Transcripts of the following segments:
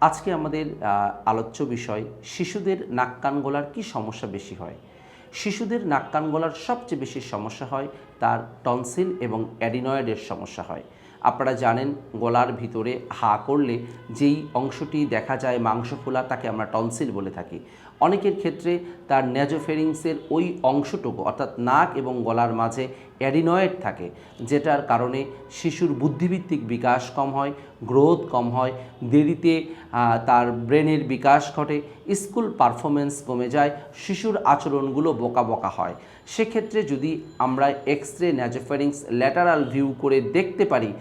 আজকে আমাদের আলোচ্য বিষয়, শিশুদের নাক কান গলার কী সমস্যা বেশি হয়? শিশুদের নাক কান গলার সবচেয়ে বেশি সমস্যা হয় তার টনসিল এবং অ্যাডিনয়েডের সমস্যা হয়। আপনারা জানেন, গলার ভিতরে হা করলে যেই অংশটি দেখা যায় মাংস ফোলা তাকে আমরা টনসিল বলে থাকি। অনেকের ক্ষেত্রে তার ন্যাজোফেরিংসের ওই অংশটুকু, অর্থাৎ নাক এবং গলার মাঝে অ্যাডিনয়েড থাকে, যেটার কারণে শিশুর বুদ্ধিভিত্তিক বিকাশ কম হয়, গ্রোথ কম হয়, দেরিতে তার ব্রেনের বিকাশ ঘটে, স্কুল পারফরমেন্স কমে যায়, শিশুর আচরণগুলো বোকা বোকা হয়। সেক্ষেত্রে যদি আমরা এক্স রে ন্যাজোফেরিংস ল্যাটারাল ভিউ করে দেখতে পারি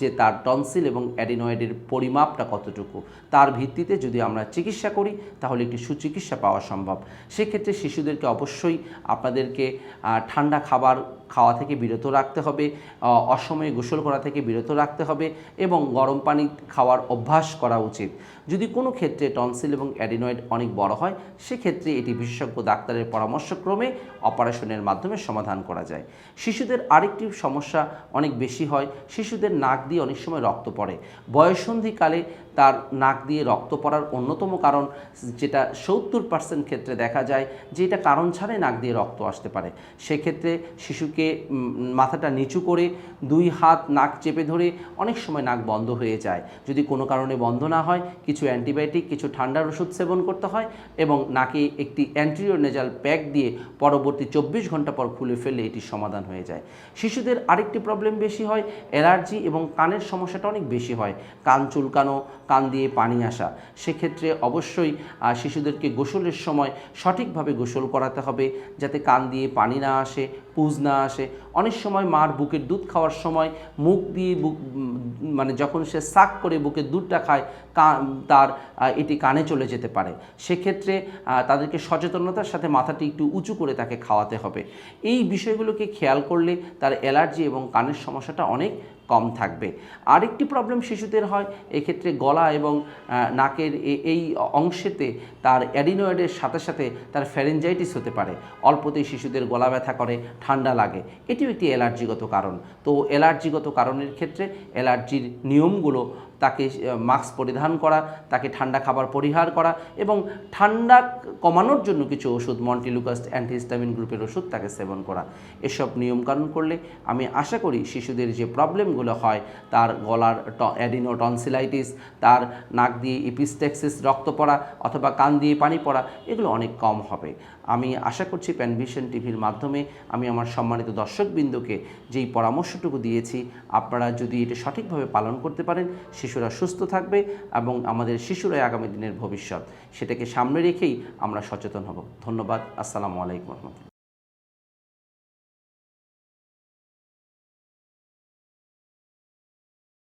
যে তার টনসিল এবং অ্যাডিনয়েডের পরিমাপটা কতটুকু, তার ভিত্তিতে যদি আমরা চিকিৎসা করি, তাহলে একটি সুচিকিৎসা পাওয়া সম্ভব। সেক্ষেত্রে শিশুদেরকে অবশ্যই আপনাদেরকে ঠান্ডা খাবার খাওয়া থেকে বিরত রাখতে হবে অসময়ে গোসল করা থেকে বিরত রাখতে হবে এবং গরম পানি খাওয়ার অভ্যাস করা উচিত। যদি কোনো ক্ষেত্রে টনসিল এবং অ্যাডিনয়েড অনেক বড় হয়, সেক্ষেত্রে এটি বিশেষজ্ঞ ডাক্তারের পরামর্শক্রমে অপারেশনের মাধ্যমে সমাধান করা যায়। শিশুদের আরেকটি সমস্যা অনেক বেশি হয়, শিশুদের নাক দিয়ে অনেক সময় রক্ত পড়ে। বয়সন্ধিকালে তার নাক দিয়ে রক্ত পড়ার অন্যতম কারণ, যেটা সত্তর পার্সেন্ট ক্ষেত্রে দেখা যায় যে এটা কারণ ছাড়াই নাক দিয়ে রক্ত আসতে পারে। সেক্ষেত্রে শিশুকে মাথাটা নিচু করে দুই হাত নাক চেপে ধরে অনেক সময় নাক বন্ধ হয়ে যায়। যদি কোনো কারণে বন্ধ না হয়, কিছু অ্যান্টিবায়োটিক, কিছু ঠান্ডার ওষুধ সেবন করতে হয় এবং নাকে একটি অ্যান্টিরিয়র নেজাল প্যাক দিয়ে পরবর্তী চব্বিশ ঘণ্টা পর খুলে ফেললে এটির সমাধান হয়ে যায়। শিশুদের আরেকটি প্রবলেম বেশি হয়, অ্যালার্জি এবং কানের সমস্যাটা অনেক বেশি হয়। কান চুলকানো, কান দিয়ে পানি আসা। সেক্ষেত্রে অবশ্যই শিশুদেরকে গোসলের সময় সঠিকভাবে গোসল করাতে হবে যাতে কান দিয়ে পানি না আসে, পুজ না আসে। অনেক সময় মার বুকের দুধ খাওয়ার সময় মুখ দিয়ে বুক মানে যখন সে সাক করে বুকের দুধটা খায় তার এটি কানে চলে যেতে পারে। সেক্ষেত্রে তাদেরকে সচেতনতার সাথে মাথাটি একটু উঁচু করে তাকে খাওয়াতে হবে। এই বিষয়গুলোকে খেয়াল করলে তার অ্যালার্জি এবং কানের সমস্যাটা অনেক কম থাকবে। আরেকটি প্রবলেম শিশুদের হয়, এক্ষেত্রে গলা এবং নাকের এই অংশেতে তার অ্যাডিনয়েডের সাথে সাথে তার ফ্যারেঞ্জাইটিস হতে পারে। অল্পতেই শিশুদের গলা ব্যথা করে, ঠান্ডা লাগে। এটিও একটি অ্যালার্জিগত কারণ। তো অ্যালার্জিগত কারণের ক্ষেত্রে অ্যালার্জির নিয়মগুলো তাকে মাস্ক পরিধান করা, তাকে ঠান্ডা খাবার পরিহার করা এবং ঠান্ডা কমানোর জন্য কিছু ওষুধ মন্টিলুকাস অ্যান্টিহিস্টামিন গ্রুপের ওষুধ তাকে সেবন করা। এসব নিয়মকানুন করলে আমি আশা করি শিশুদের যে প্রবলেমগুলো হয়, তার গলার অ্যাডিনো টনসিলাইটিস তার নাক দিয়ে ইপিস্টেক্সিস রক্ত পড়া অথবা কান দিয়ে পানি পড়া, এগুলো অনেক কম হবে। আমি আশা করছি প্যানভিশন টিভির মাধ্যমে আমি আমার সম্মানিত দর্শকবৃন্দকে যেই পরামর্শটুকু দিয়েছি, আপনারা যদি এটা সঠিকভাবে পালন করতে পারেন শিশুরা সুস্থ থাকবে এবং আমাদের শিশুরাই আগামী দিনের ভবিষ্যৎ। সেটাকে সামনে রেখেই আমরা সচেতন হব। ধন্যবাদ। আসসালামু আলাইকুম রহমতুল্লাহ।